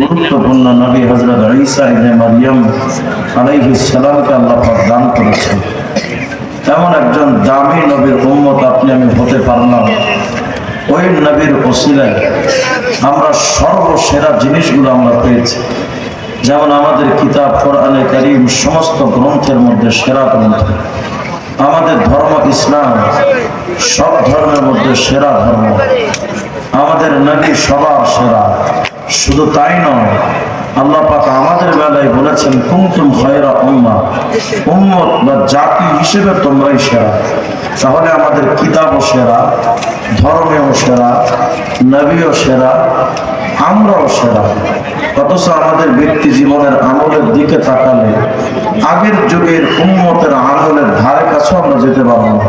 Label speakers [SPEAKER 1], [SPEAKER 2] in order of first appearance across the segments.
[SPEAKER 1] গুরুত্বপূর্ণ নবী হজরত ঈসা ইবনে মারিয়াম সালামকে আল্লাহ দান করেছেন। একজন দামি নবীর উম্মত আপনি আমি হতে পারলাম। ওই নবীর ওসিলায় আমরা সর্বসেরা জিনিসগুলো আমরা পেয়েছি। যেমন আমাদের কিতাব, কোরআনে করিম, সমস্ত গ্রন্থের মধ্যে সেরা গ্রন্থ। আমাদের ধর্ম ইসলাম, সব ধর্মের মধ্যে সেরা ধর্ম। আমাদের নবী সবার সেরা। শুধু তাই নয়, আল্লাহ পাক আমাদের বেলায় বলেছেন কুমতুম খয়রা উম্মা উম্মত বা জাতি হিসেবে তোমরাই সেরা। তাহলে আমাদের কিতাবও সেরা, ধর্মেও সেরা, নবীও সেরা, আমরাও সেরা। অথচ আমাদের ব্যক্তি জীবনের আমলের দিকে তাকালে আগের যুগের উম্মতের আমলের ধারে কাছেও আমরা যেতে পারব না।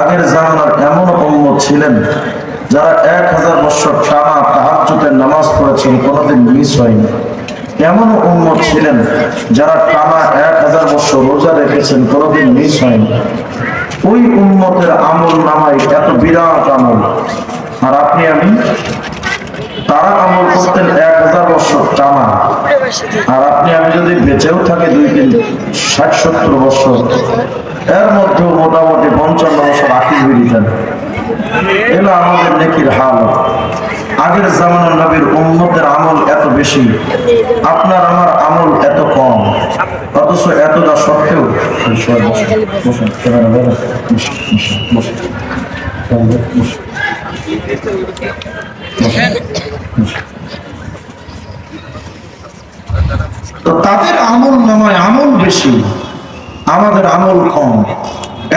[SPEAKER 1] আগের জামানার এমন উম্মত ছিলেন যারা এক হাজার বছর টানা তাহাজ্জুদের নামাজ পড়েছেন, কোনোদিন মিস হয়নি। এমন উম্মত ছিলেন যারা টানা এক হাজার বছর রোজা রেখেছেন, কোনোদিন মিস হয়নি। ওই উম্মতের আমল নামাই এত বিরাট আমল। আর আপনি, আমি? তারা আমল করতেন এক হাজার বছর টানা। আর আপনি, আমি যদি বেঁচেও থাকি দুই তিন ষাট সত্তর বছর, এর মধ্যেও মোটামুটি পঞ্চান্ন বছর আখির বেরিয়েছেন এলো আমাদের নেকির হাল। আগের জামানার নবীর উম্মতের আমল এত বেশি। আপনার, আমার আমল এত কম। অথচ এতটা সত্ত্বেও তাদের আমল নামায় আমল বেশি, আমাদের আমল কম।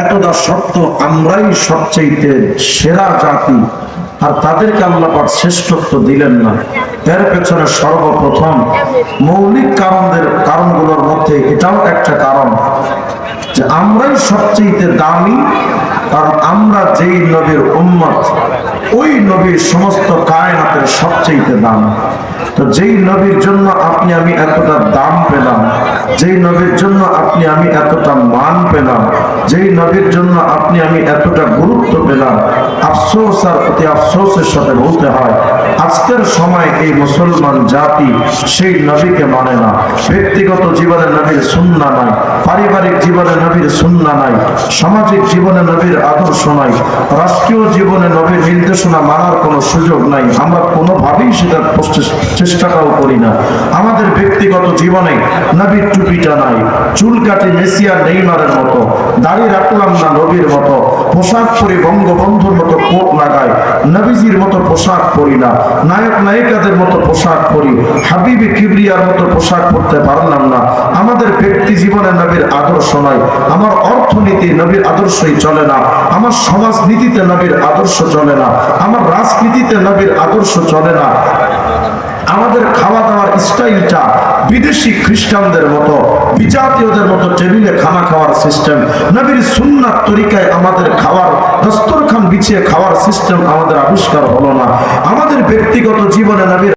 [SPEAKER 1] এতটা সত্য, আমরাই সবচেয়ে সেরা জাতি, আর তাদেরকে আল্লাহ শ্রেষ্ঠত্ব দিলেন না। এর পেছনে সর্বপ্রথম মৌলিক কারণদের, কারণগুলোর মধ্যে এটাও একটা কারণ যে আমরাই সবচেয়ে দামি, কারণ আমরা যেই নবীর উম্মত, ওই নবীর সমস্ত কায়নাতের সবচেয়ে দাম। তো যেই নবীর জন্য আপনি আমি এতটা দাম পেলাম, যেই নবীর জন্য আপনি আমি এতটা মান পেলাম, যেই নবীর জন্য আপনি আমি এতটা গুরুত্ব পেলাম আফসোস আর অতি আফসোসের সাথে বলতে হয়, আজকের সময় এই মুসলমান জাতি সেই নবীকে মানে না। ব্যক্তিগত জীবনে নবীর সুন্না নাই, পারিবারিক জীবনে নবীর সুন্না নাই, সামাজিক জীবনে নবীর আদর্শ নাই, রাষ্ট্রীয় জীবনে নবীর নির্দেশনা মানার কোনো সুযোগ নাই। আমরা কোনোভাবেই সেটা চেষ্টাটাও করি না। আমাদের ব্যক্তিগত জীবনে নবীর টুপিটা নাই চুল কাটি মেসিয়া নেইমারের মতো, দাড়ি রাখলাম না নবীর মতো পোশাক পরি বঙ্গবন্ধুর মতো কোট লাগাই নবীজির মতো পোশাক পরি না, নায়ক নায়িকাদের মতো পোশাক পরি, হাবিবি কিবরিয়ার মতো পোশাক পরতে পারলাম না। আমাদের ব্যক্তি জীবনে নবীর আদর্শ নয় আমার অর্থনীতি নবীর আদর্শই চলে না, আমার সমাজনীতিতে নবীর আদর্শ চলে না, আমার রাজনীতিতে নবীর আদর্শ চলে না। আমাদের খাওয়া দাওয়ার স্টাইলটা বিদেশি খ্রিস্টানদের মতো, বিজাতীয়দের মতো টেবিলে খানা খাওয়ার সিস্টেম নবীর সুন্নাত তরিকায় আমাদের খাওয়ার, দস্তরখান বিছিয়ে খাওয়ার সিস্টেম আমাদের আবিষ্কার হলো না। আমাদের ব্যক্তিগত জীবনে নবীর